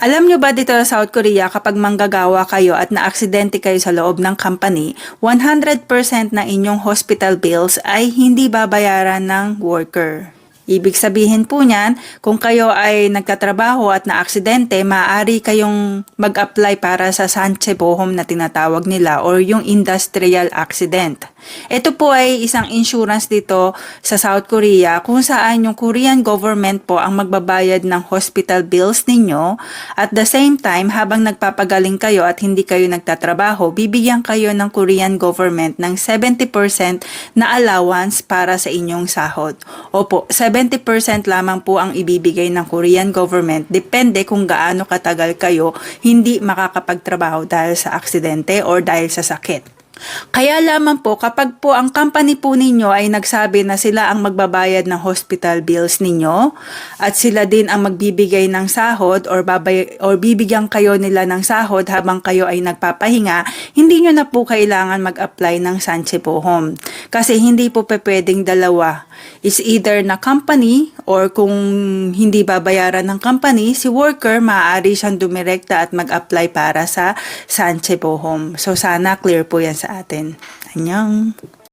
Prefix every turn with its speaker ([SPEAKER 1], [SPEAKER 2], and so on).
[SPEAKER 1] Alam nyo ba dito sa South Korea kapag manggagawa kayo at naaksidente kayo sa loob ng company, 100% na inyong hospital bills ay hindi babayaran ng worker. Ibig sabihin po niyan, kung kayo ay nagtatrabaho at naaksidente, maaari kayong mag-apply para sa Sanche Bohom na tinatawag nila or yung industrial accident. Ito po ay isang insurance dito sa South Korea kung saan yung Korean government po ang magbabayad ng hospital bills ninyo at the same time habang nagpapagaling kayo at hindi kayo nagtatrabaho, bibigyan kayo ng Korean government ng 70% na allowance para sa inyong sahod. Opo, 70% lamang po ang ibibigay ng Korean government depende kung gaano katagal kayo hindi makakapagtrabaho dahil sa aksidente or dahil sa sakit. Kaya lamang po kapag po ang company po ninyo ay nagsabi na sila ang magbabayad ng hospital bills ninyo at sila din ang magbibigay ng sahod or, babay, or bibigyan kayo nila ng sahod habang kayo ay nagpapahinga, hindi nyo na po kailangan mag-apply ng Sanche Home. Kasi hindi po pwedeng dalawa. Is either na company or kung hindi babayaran ng company, si worker maaari siyang dumirekta at mag-apply para sa Sanche Home. So sana clear po yan sa atin. Anyang.